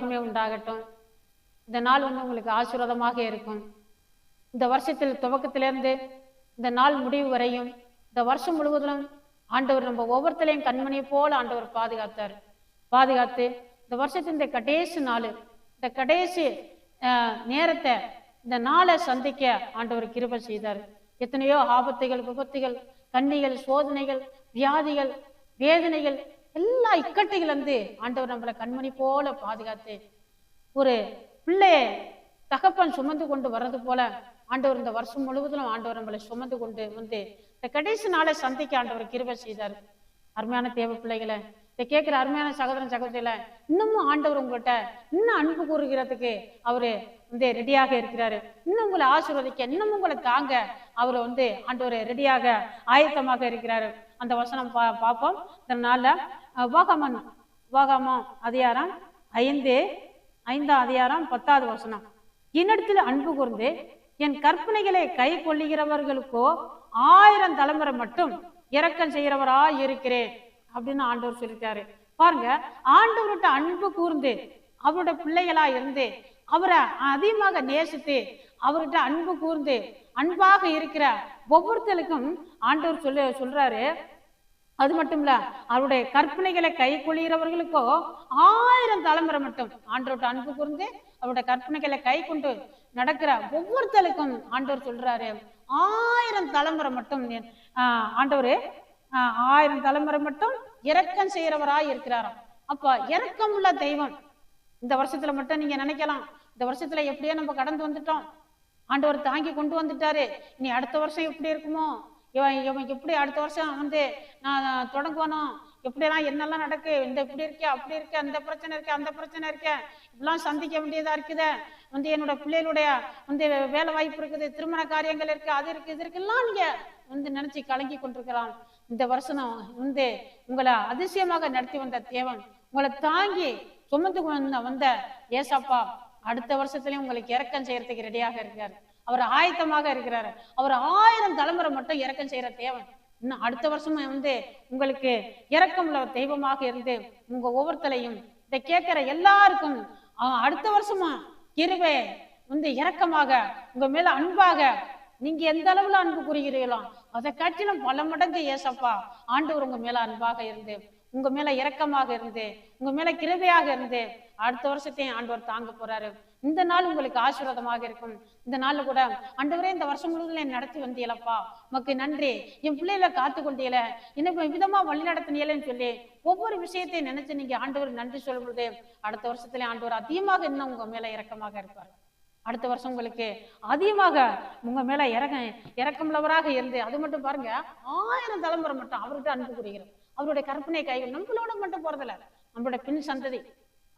உற்சாகமே உண்டாகட்டும். இந்த நாள் வந்து உங்களுக்கு ஆசீர்வாதமாக இருக்கும். இந்த வருஷத்தில் துவக்கத்திலிருந்து இந்த நாள் முடிவு வரையும் இந்த வருஷம் முழுவதும் ஆண்டவர் நம்ம ஒவ்வொருத்தரையும் கண்மணியை போல ஆண்டவர் பாதுகாத்தார். பாதுகாத்து இந்த வருஷத்தின் இந்த கடைசி நாள் இந்த கடைசி நேரத்தை இந்த நாளை சந்திக்க ஆண்டவர் கிருபை செய்தார். எத்தனையோ ஆபத்துகள் விபத்துகள் கண்ணிகள் சோதனைகள் வியாதிகள் வேதனைகள் எல்லா இக்கட்டுகள் ஆண்டவர் நம்மளை கண்மணி போல பாதுகாத்து ஒரு பிள்ளைய தகப்பன் சுமந்து கொண்டு வர்றது போல ஆண்டவர் இந்த வருஷம் முழுவதும் ஆண்டவர் நம்மளை சுமந்து கொண்டு வந்து இந்த கடைசி நாளை சந்திக்க ஆண்டவர் கிருபை செய்தார். அருமையான தேவ பிள்ளைகளை இதை கேட்கிற அருமையான சகோதரன் சகோதரில இன்னமும் ஆண்டவர் உங்கள்கிட்ட இன்னும் அன்பு கூறுகிறதுக்கு அவரு வந்து ரெடியாக இருக்கிறாரு. இன்னும் உங்களை ஆசீர்வதிக்க இன்னும் உங்களை தாங்க அவர் வந்து ஆண்டவர் ரெடியாக ஆயத்தமாக இருக்கிறாரு. அந்த வசனம் பா பார்ப்போம். இந்த நாள்ல வாகமன். வாகமம் அதிகாரம் ஐந்து ஐந்தாம் அதிகாரம் பத்தாவது வசனம். என்னிடத்தில் அன்பு கூர்ந்து என் கற்பனைகளை கை கொள்ளுகிறவர்களுக்கோ ஆயிரம் தலைமுறை மட்டும் இரக்கம் செய்கிறவரா இருக்கிறேன் அப்படின்னு ஆண்டவர் சொல்லிட்டாரு. பாருங்க ஆண்டவர்கிட்ட அன்பு கூர்ந்து அவரோட பிள்ளைகளா இருந்து அவரை அதிகமாக நேசித்து அவர்கிட்ட அன்பு கூர்ந்து அன்பாக இருக்கிற ஒவ்வொருத்தருக்கும் ஆண்டவர் சொல்ல சொல்றாரு அது மட்டும் இல்ல அவருடைய கற்பனைகளை கை கொள்கிறவர்களுக்கோ ஆயிரம் தலைமுறை மட்டும் ஆண்டோட அன்பு கூர்ந்து அவருடைய கற்பனைகளை கை கொண்டு நடக்கிற ஒவ்வொருத்தருக்கும் ஆண்டவர் சொல்றாரு. ஆயிரம் தலைமுறை மட்டும் ஆண்டவர் ஆஹ் ஆயிரம் தலைமுறை மட்டும் இரக்கம் செய்யறவராய் இருக்கிறாராம். அப்ப இரக்கம் உள்ள தெய்வம் இந்த வருஷத்துல மட்டும் நீங்க நினைக்கலாம். இந்த வருஷத்துல எப்படியோ நம்ம கடந்து வந்துட்டோம். ஆண்டவர் தாங்கி கொண்டு வந்துட்டாரு. இனி அடுத்த வருஷம் எப்படி இருக்குமோ? இவன் இவன் எப்படி அடுத்த வருஷம் வந்து நான் தொடங்கணும் எப்படியெல்லாம் என்னெல்லாம் நடக்கு? இந்த இப்படி இருக்கே அப்படி இருக்கேன் அந்த பிரச்சனை இருக்கேன் அந்த பிரச்சனை இருக்கேன் இப்படிலாம் சந்திக்க வேண்டியதா இருக்குதே. வந்து என்னோட பிள்ளைகளுடைய வந்து வேலை வாய்ப்பு இருக்குது திருமண காரியங்கள் இருக்கு அது இருக்கு இது இருக்குலாம் நீங்க வந்து நினைச்சு கலங்கி கொண்டிருக்கலாம் இந்த வருஷம் வந்து உங்களை அதிசயமாக நடத்தி வந்த தேவன் உங்களை தாங்கி சுமந்து கொண்டு வந்த ஏசப்பா அடுத்த வருஷத்துலயும் உங்களுக்கு இறக்கம் செய்யறதுக்கு ரெடியாக இருக்காரு. அவர் ஆயத்தமாக இருக்கிறாரு. அவர் ஆயிரம் தலைமுறை மட்டும் இறக்கம் செய்யற தேவன். இன்னும் அடுத்த வருஷம் வந்து உங்களுக்கு இறக்கம் உள்ள தெய்வமாக இருந்து உங்க ஒவ்வொருத்தரையும் இதை கேட்கிற எல்லாருக்கும் அடுத்த வருஷமா கிருவே வந்து இறக்கமாக உங்க மேல அன்பாக நீங்க எந்த அளவுல அன்பு கூறுகிறீர்களோ அதை காட்டிலும் பல மடங்கு ஏசப்பா ஆண்டவர் உங்க மேல அன்பாக இருந்து உங்க மேல இரக்கமாக இருந்து உங்க மேல கிருபையாக இருந்து அடுத்த வருஷத்தையும் ஆண்டவர் தாங்க போறாரு. இந்த நாள் உங்களுக்கு ஆசீர்வாதமாக இருக்கும். இந்த நாள்ல கூட ஆண்டவரே இந்த வருஷம் முழுவதும் என் நடத்தி வந்தீங்களப்பா உமக்கு நன்றி. என் பிள்ளைகளை காத்து கொண்டீல இன்னும் விதமா வழி நடத்தினீங்களேன்னு சொல்லி ஒவ்வொரு விஷயத்தையும் நினைச்சு நீங்க ஆண்டவர் நன்றி சொல்லும் அடுத்த வருஷத்துல ஆண்டவர் அதிகமாக இன்னும் உங்க மேல இரக்கமாக இருப்பார். அடுத்த வருஷம் உங்களுக்கு அதிகமாக உங்க மேல இறக்க இறக்கமுள்ளவராக இருந்து அது மட்டும் பாருங்க ஆயிரம் தலைமுறை மட்டும் அவர்கிட்ட அன்பு கூறுகிறோம் அவருடைய கற்பனை கைகள் நம்மளோட மட்டும் போறதில்ல. நம்மளோட பின் சந்ததி.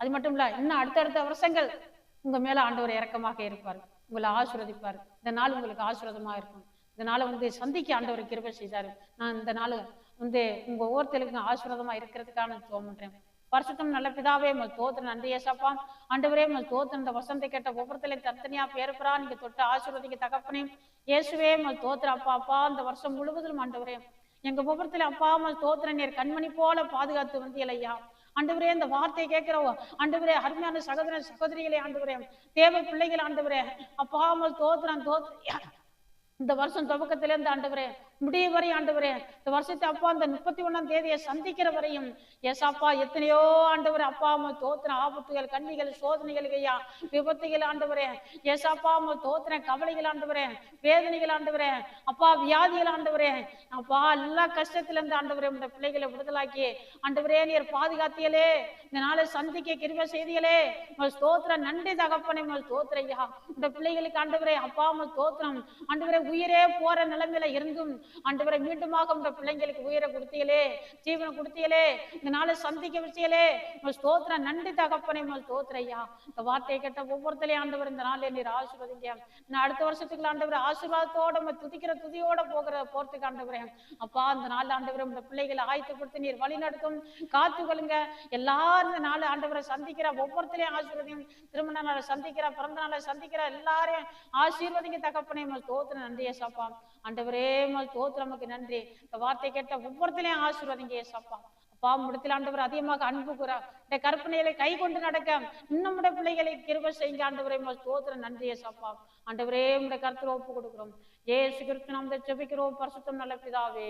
அது மட்டும் இல்ல இன்னும் அடுத்தடுத்த வருஷங்கள் உங்க மேல ஆண்டவர் இறக்கமாக இருப்பார். உங்களை ஆசீர்வதிப்பார். இந்த நாள் உங்களுக்கு ஆசீர்வாதமா இருக்கும். இந்த நாளை வந்து சந்திக்க ஆண்டவர் கிருபை செய்தாரு. நான் இந்த நாள் வந்து உங்க ஒவ்வொருத்தருக்கும் ஆசீர்வாதமா இருக்கிறதுக்கான ஜெபம் பண்றேன். நல்ல பிதாவே உங்கள் தோத்திர நன்றி ஏசாப்பா. ஆண்டவரே உங்கள் தோத்திர இந்த வசந்தை கேட்ட ஒவ்வொருத்தலையும் தனித்தனியா பேருப்புறா நீங்க தொட்டு ஆசீர்வதிக்க தகப்பனே. இயேசுவே உங்கள் தோத்திர அப்பா அப்பா. இந்த வருஷம் முழுவதும் ஆண்டவரே எங்க ஒவ்வொருத்தரையும் அப்பா அம்மா தோத்திர நீர் கண்மணி போல பாதுகாத்து வந்தியலையா? ஐயா ஆண்டவரே இந்த வார்த்தையை கேட்கிறோம் ஆண்டவரே அருமையான சகோதர சகோதரிகளே ஆண்டவரே தேவ பிள்ளைகள் ஆண்டவரே அப்பா அம்மா தோத்திரம் தோத்திர இந்த வருஷம் துவக்கத்திலேருந்து ஆண்டவரே முடிய வரை ஆண்டவரே இந்த வருஷத்தை அப்பா அந்த முப்பத்தி ஒண்ணாம் தேதியை சந்திக்கிற வரையும் எஸ் அப்பா எத்தனையோ ஆண்டவரே அப்பா அம்மா தோத்தின ஆபத்துகள் கண்ணிகள் சோதனைகள் ஐயா விபத்துகள் ஆண்டவரே. எஸ் அப்பா அம்மா தோத்தின கவலைகள் ஆண்டவரே வேதனைகள் ஆண்டவரே. அப்பா வியாதிகள் ஆண்டவரே. அப்பா எல்லா கஷ்டத்துல இருந்து ஆண்டவரே இந்த பிள்ளைகளை விடுதலாக்கி ஆண்டவரே நீர் பாதுகாத்தியலே இந்த நாளை சந்திக்க கிருப செய்தியலே உங்கள் ஸ்தோத்திர நன்றி தகப்பனே உங்கள் ஸ்தோத்திர ஐயா. இந்த பிள்ளைகளுக்கு ஆண்டவரே அப்பா அம்மா தோத்திரம் ஆண்டவரே உயிரே போற நிலைமையில இருந்தும் ஆண்டவரை மீண்டுமாக உங்க பிள்ளைங்களுக்கு உயிரை கொடுத்தீங்களே ஜீவனை கொடுத்தீங்களே இந்த நாளை சந்திக்க வச்சீங்களே உங்கள் ஸ்தோத்திர நன்றி தகப்பனே உங்கள் ஸ்தோத்திர ஐயா. இந்த வார்த்தையை கேட்ட ஒவ்வொருத்தரையும் ஆண்டவர் இந்த நாள் நீர் ஆசீர்வதிங்க. நான் அடுத்த வருஷத்துக்கு ஆண்டவர் ஆசீர்வாதத்தோட நம்ம துதிக்கிற துதியோட போகிற போறதுக்கு ஆண்டவரே. அப்பா அந்த நாள் ஆண்டவர் இந்த பிள்ளைகளை ஆயத்தப்படுத்தி நீர் வழி நடத்தும். கொள்ளுங்க. எல்லாரும் இந்த நாள் ஆண்டவரை சந்திக்கிற ஒவ்வொருத்தரையும் ஆசீர்வதியும் திருமண நாளை சந்திக்கிற பிறந்த நாளை சந்திக்கிற எல்லாரையும் ஆசீர்வதிங்க தகப்பனே. உங்கள் ஸ்தோத்திர நன்றி சாப்பா. ஆண்டவரே உங்கள் ஸ்தோத்திர நன்றி. இந்த வார்த்தை கேட்ட ஒவ்வொருத்திலையும் ஆசீர்வதிங்க சப்பா அப்பா முடத்தில் ஆண்டவர் அதிகமாக அன்பு கூறா. இந்த கற்பனைகளை கை கொண்டு நடக்க. இன்னும் உடைய பிள்ளைகளை கிருப செய்ய ஆண்டவரே ஸ்தோத்திரம். நன்றி ஏசப்பா ஆண்டவரே உடைய கருத்துல ஒப்பு கொடுக்குறோம். ஏசு கிறிஸ்து நாம் ஜெபிக்கிறோம். பரிசுத்தம் நல்ல பிதாவே.